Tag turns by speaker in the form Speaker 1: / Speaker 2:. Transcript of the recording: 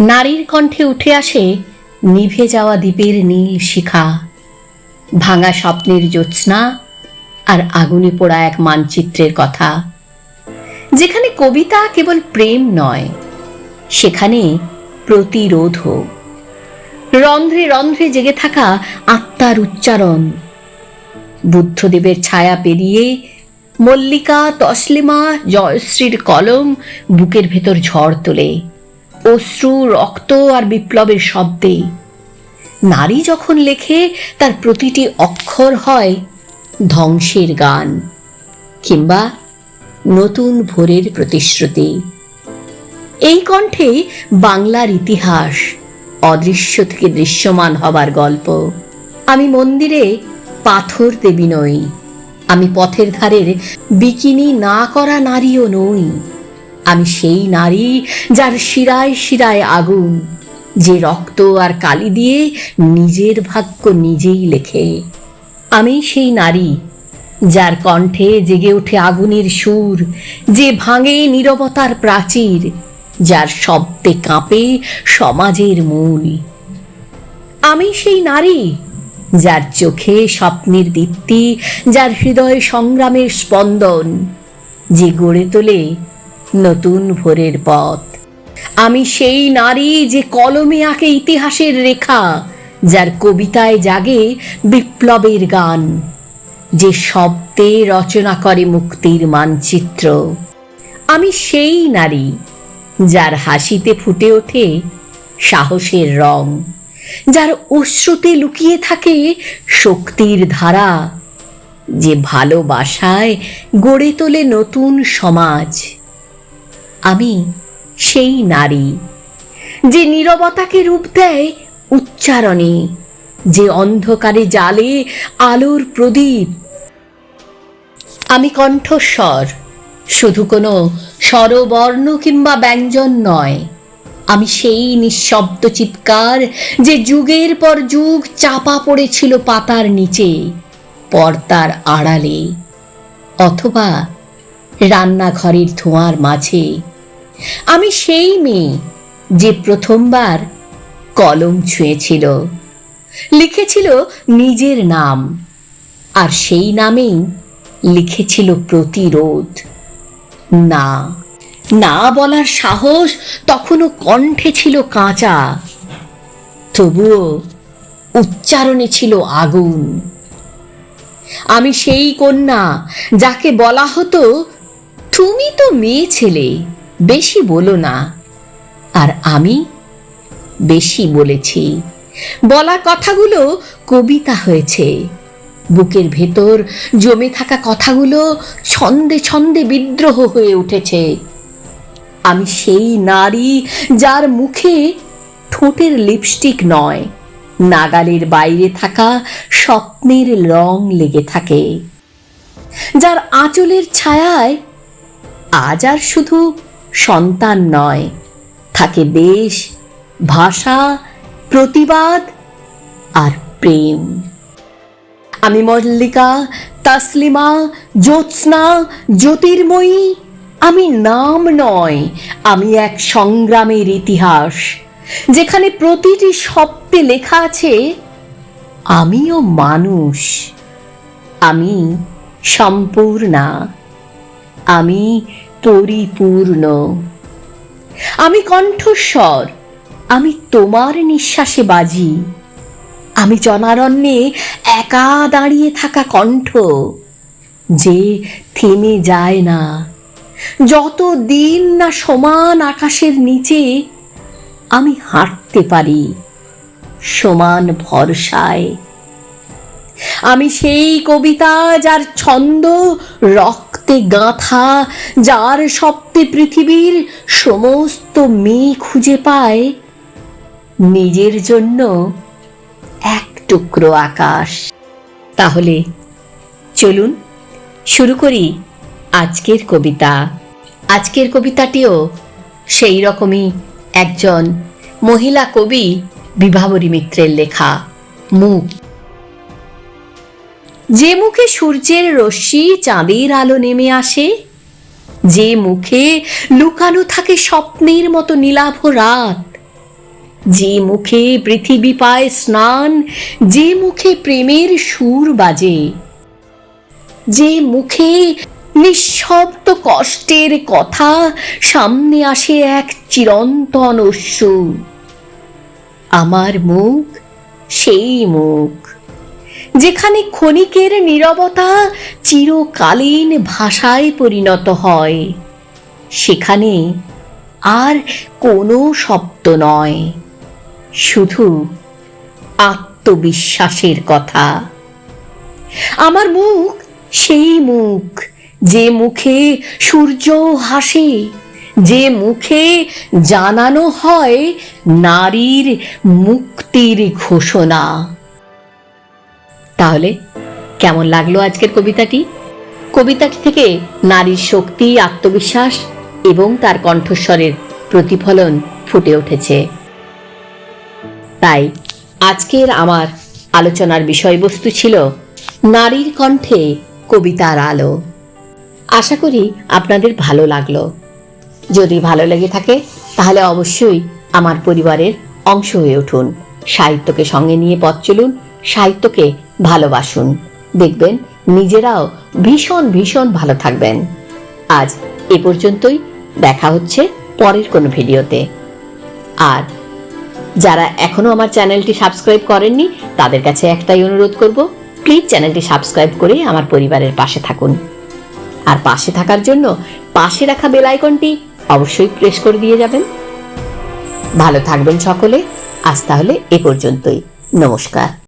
Speaker 1: নারীর কণ্ঠে উঠে আসে নিভে যাওয়া দ্বীপের নীল শিখা। ভাঙা স্বপ্নের জ্যোৎস্না আর আগুনে পোড়া এক মানচিত্রের কথা। যেখানে কবিতা কেবল প্রেম নয়, সেখানে প্রতিরোধও রন্ধ্রে রন্ধ্রে জেগে থাকা আত্মার উচ্চারণ। বুদ্ধদেবের ছায়া পেরিয়ে মল্লিকা, তসলিমা, জয়শ্রীর কলম বুকের ভেতর ঝড় তোলে। অশ্রু, রক্ত আর বিপ্লবের শব্দে। নারী যখন লেখে, তার প্রতিটি অক্ষর হয় ধ্বংসের গান কিংবা নতুন ভোরের প্রতিশ্রুতি। এই কণ্ঠে বাংলার ইতিহাস অদৃশ্য থেকে দৃশ্যমান হবার গল্প। আমি মন্দিরে পাথর দেবী নই। আমি পথের ধারের বিকিনি না করা নারীও নই। আমি সেই নারী যার শিরায় শিরায় আগুন, যে রক্ত আর কালি দিয়ে নিজের ভাগ্য নিজেই লেখে। আমি সেই নারী যার কণ্ঠে জেগে ওঠে আগুনের সুর, যে ভাঙে নীরবতার প্রাচীর, যার শব্দে কাঁপে সমাজের মূল। আমি সেই নারী যার চোখে স্বপ্নের দীপ্তি, যার হৃদয় সংগ্রামের স্পন্দন, যে গড়ে তোলে নতুন ভোরের পথ। আমি সেই নারী যে কলমে আঁকে ইতিহাসের রেখা, যার কবিতায় জাগে বিপ্লবের গান, যে শব্দে রচনা করে মুক্তির মানচিত্র। আমি সেই নারী, যার হাসিতে ফুটে ওঠে সাহসের রং, যার অশ্রুতে লুকিয়ে থাকে শক্তির ধারা, যে ভালোবাসায় গড়ে তোলে নতুন সমাজ। আমি সেই নারী যে নীরবতাকে রূপ দেয় উচ্চারণে, যে অন্ধকারে জালে আলোর প্রদীপ। আমি কণ্ঠস্বর, শুধু কোনো স্বরবর্ণ কিংবা ব্যঞ্জন নয়। আমি সেই নিঃশব্দ চিৎকার যে যুগের পর যুগ চাপা পড়েছিল পাতার নিচে, পর্দার আড়ালে, অথবা রান্নাঘরের ধোঁয়ার মাঝে। আমি সেই মেয়ে যে প্রথমবার কলম ছুঁয়েছিল। লিখেছিল নিজের নাম, আর সেই নামেই লিখেছিল প্রতিরোধ। না না বলার সাহস তখনও কণ্ঠে ছিল কাঁচা, তবুও উচ্চারণে ছিল আগুন। আমি সেই কন্যা যাকে বলা হতো, তুমি তো মেয়ে ছেলে। বেশি বলো না। আর আমি বেশি বলেছি। বলা কথাগুলো কবিতা হয়েছে। বুকের ভেতর জমে থাকা কথাগুলো ছন্দে ছন্দে বিদ্রোহ হয়ে উঠেছে। আমি সেই নারী যার মুখে ঠোঁটের লিপস্টিক নয়, নাগালের বাইরে থাকা স্বপ্নের রং লেগে থাকে। যার আঁচলের ছায়ায় আজ আর শুধু সন্তান নয়। থাকে দেশ ভাষা, প্রতিবাদ আর প্রেম। আমি মল্লিকা, তাসলিমা, জ্যোৎস্না, জ্যোতির্ময়ী। আমি নাম নয়, আমি এক সংগ্রামের ইতিহাস। যেখানে প্রতিটি শব্দে লেখা আছে, আমিও মানুষ, আমি সম্পূর্ণা, আমি পরিপূর্ণ। আমি কণ্ঠস্বর, আমি তোমার নিঃশ্বাসে বাজি। আমি জনারণ্যে একা দাঁড়িয়ে থাকা কণ্ঠ, যে থেমে যায় না। যত দিন না সমান আকাশের নিচে, আমি হাঁটতে পারি সমান ভরসায়। আমি সেই কবিতা যার ছন্দ রক্তে গাঁথা, যার শব্দে পৃথিবীর সমস্ত মেয়ে খুঁজে পায়, নিজের জন্য এক টুকরো আকাশ। তাহলে চলুন শুরু করি আজকের কবিতা। আজকের কবিতাটিও সেই রকমই একজন মহিলা কবি, বিভাবরী মিত্রের লেখা, মুখ। যে মুখে সূর্যের রশ্মি চাঁদের আলো নেমে আসে, যে মুখে লুকানো থাকে স্বপ্নের মতো নীলাভ রাত, যে মুখে পৃথিবী পায় স্নান, যে মুখে প্রেমের সুর বাজে, যে মুখে নিঃশব্দ কষ্টের কথা সামনে আসে এক চিরন্তন অশ্রু আমার মুখ সেই মুখ। যেখানে ক্ষণিকের নীরবতা চিরকালীন ভাষায় পরিণত হয়। সেখানে আর কোনো শব্দ নয়, শুধু আত্মবিশ্বাসের কথা। আমার মুখ, সেই মুখ, যে মুখে সূর্য হাসে যে মুখে জানানো হয় নারীর মুক্তির ঘোষণা। তাহলে, কেমন লাগল আজকের কবিতাটি? কবিতাটি থেকে নারীর শক্তি, আত্মবিশ্বাস এবং তার কণ্ঠস্বরের প্রতিফলন ফুটে উঠেছে। তাই আজকের আমার আলোচনার বিষয়বস্তু ছিল নারীর কণ্ঠে কবিতার আলো। আশা করি আপনাদের ভালো লাগল। যদি ভালো লেগে থাকে, তাহলে অবশ্যই আমার পরিবারের অংশ হয়ে উঠুন। সাহিত্যকে সঙ্গে নিয়ে পথ চলুন, সাহিত্যকে ভালোবাসুন। দেখবেন নিজেরাও ভীষণ ভীষণ ভালো থাকবেন। আজ এ পর্যন্তই। দেখা হচ্ছে পরের কোনো ভিডিওতে। আর যারা এখনও আমার চ্যানেলটি সাবস্ক্রাইব করেননি, তাদের কাছে একটাই অনুরোধ করব, প্লিজ চ্যানেলটি সাবস্ক্রাইব করে আমার পরিবারের পাশে থাকুন। আর পাশে থাকার জন্য পাশে রাখা বেল আইকনটি অবশ্যই প্রেস করে দিয়ে যাবেন। ভালো থাকবেন সকলে। আজ তাহলে এ পর্যন্তই। নমস্কার।